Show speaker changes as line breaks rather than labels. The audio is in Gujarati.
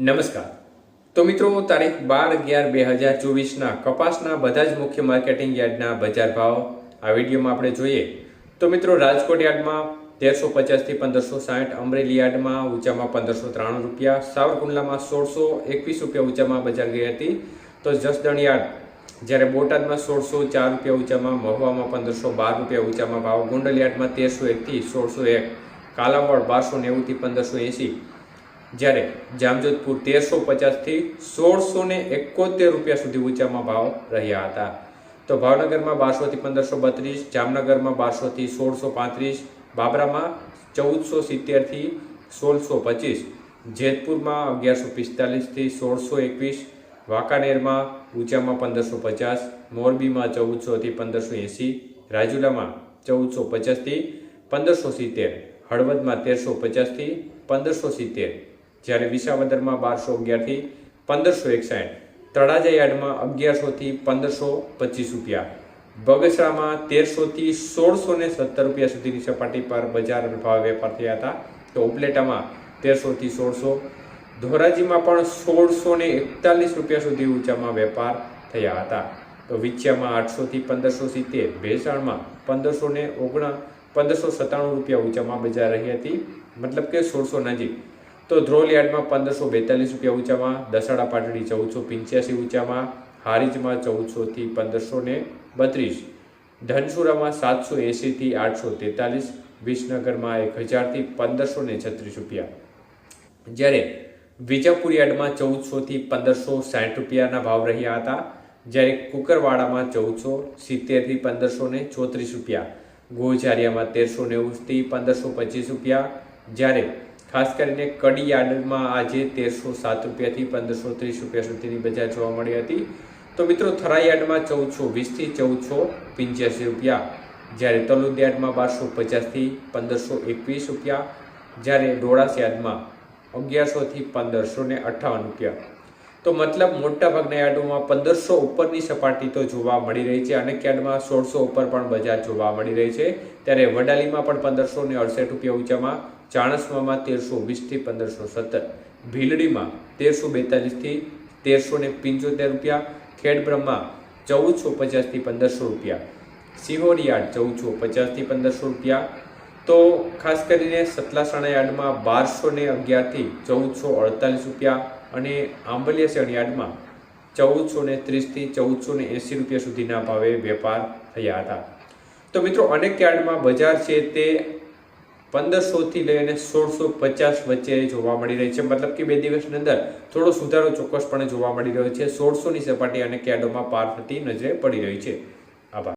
નમસ્કાર. તો મિત્રો, તારીખ બાર અગિયાર બે હજાર ચોવીસના કપાસના બધા જ મુખ્ય માર્કેટિંગ યાર્ડના બજાર ભાવ આ વિડીયોમાં આપણે જોઈએ. તો મિત્રો, રાજકોટ યાર્ડમાં તેરસો પચાસથી પંદરસો સાઠ, અમરેલી યાર્ડમાં ઊંચામાં પંદરસો ત્રાણું રૂપિયા, સાવરકુંડલામાં સોળસો એકવીસ રૂપિયા ઊંચામાં બજાર ગઈ હતી. તો જસદણ યાર્ડ, જ્યારે બોટાદમાં સોળસો ચાર રૂપિયા ઊંચામાં, મહુવામાં પંદરસો બાર રૂપિયા ઊંચામાં ભાવ ગોંડલ યાર્ડમાં તેરસો એકથી સોળસો એક, કાલાવડ બારસો નેવુંથી પંદરસો એંસી જ્યારે જામજોધપુર તેરસો પચાસથી સોળસો ને એકોતેર રૂપિયા સુધી ઊંચામાં ભાવ રહ્યા હતા. તો ભાવનગરમાં બારસોથી પંદરસો બત્રીસ, જામનગરમાં બારસોથી સોળસો પાંત્રીસ, બાબરામાં ચૌદસો સિત્તેરથી સોળસો પચીસ, જેતપુરમાં અગિયારસો પિસ્તાલીસથી સોળસો એકવીસ, વાંકાનેરમાં ઊંચામાં પંદરસો પચાસ, મોરબીમાં ચૌદસોથી પંદરસો એંસી, રાજુલામાં ચૌદસો પચાસથી પંદરસો સિત્તેર, હળવદમાં તેરસો પચાસથી પંદરસો સિત્તેર જ્યારે વિસાવદરમાં બારસો અગિયારથી પંદરસો એકસાઠ, તળાજા યાર્ડમાં અગિયારસોથી પંદરસો પચીસ રૂપિયા, બગસરામાં તેરસોથી સોળસો ને સત્તર રૂપિયા સુધીની સપાટી પર બજાર ભાવ વેપાર થયા હતા. તો ઉપલેટામાં તેરસોથી સોળસો, ધોરાજીમાં પણ સોળસો ને એકતાલીસ રૂપિયા સુધી ઊંચામાં વેપાર થયા હતા. તો વિછિયામાં આઠસોથી પંદરસો સિત્તેર, ભેસાણમાં પંદરસો ને ઓગણ, પંદરસો સત્તાણું રૂપિયા ઊંચામાં બજાર રહી હતી. મતલબ કે સોળસો નજીક. તો ધ્રોલ યાર્ડમાં પંદરસો બેતાલીસ રૂપિયા ઊંચામાં, દસાડા પાટડી ચૌદસો પંચ્યાસી ઊંચામાં, હારીજમાં ચૌદસોથી પંદરસો ને બત્રીસ. ધનસુરામાં સાતસો એંશીથી આઠસો તેતાલીસ. વિસનગરમાં એક હજારથી પંદરસો ને છત્રીસ રૂપિયા. જ્યારે વિજાપુર યાર્ડમાં ચૌદસોથી પંદરસો સાઠ રૂપિયાના ભાવ રહ્યા હતા, જ્યારે કુકરવાડામાં ચૌદસો સિત્તેરથી પંદરસો ને ચોત્રીસ રૂપિયા. ગોઝારિયામાં તેરસો નેવુંથી પંદરસો પચીસ રૂપિયા. જ્યારે ખાસ કરીને કડી યાર્ડમાં આજે તેરસો સાત રૂપિયાથી પંદરસો ત્રીસ રૂપિયા સુધીની બજાર જોવા મળી હતી. તો મિત્રો થરા યાર્ડમાં ચૌદસો વીસથી ચૌદસો પંચ્યાસી રૂપિયા. જ્યારે તલુદ યાર્ડમાં બારસો પચાસથી પંદરસો એકવીસ રૂપિયા. જ્યારે ડોળાસ યાર્ડમાં અગિયારસોથી પંદરસો ને અઠ્ઠાવન રૂપિયા. તો મતલબ મોટાભાગના યાર્ડોમાં પંદરસો ઉપરની સપાટી તો જોવા મળી રહી છે અનેક યાર્ડમાં સોળસો ઉપર પણ બજાર જોવા મળી રહી છે. ત્યારે વડાલીમાં પણ પંદરસો ને અડસઠ રૂપિયા ઊંચામાં, ચાણસમામાં તેરસો વીસથી પંદરસો સત્તર, ભીલડીમાં તેરસો બેતાલીસથી તેરસો ને પંચોતેર રૂપિયા ખેડબ્રહ્મા ચૌદસો પચાસથી પંદરસો રૂપિયા સિહોરિયાડ ચૌદસો પચાસથી પંદરસો રૂપિયા. તો ખાસ કરીને સતલાસણા યાર્ડમાં બારસો ને અગિયારથી ચૌદસો અડતાલીસ રૂપિયા અને આંબલિયા યાર્ડમાં ચૌદસો ને ત્રીસથી ચૌદસો ને એંસી રૂપિયા સુધીના ભાવે વેપાર થયા હતા. તો મિત્રો, અનેક યાર્ડમાં બજાર છે તે પંદરસોથી લઈને સોળસો પચાસ વચ્ચે જોવા મળી રહી છે. મતલબ કે બે દિવસની અંદર થોડો સુધારો ચોક્કસપણે જોવા મળી રહ્યો છે. સોળસોની સપાટી અનેક યાર્ડોમાં પાર થતી નજરે પડી રહી છે.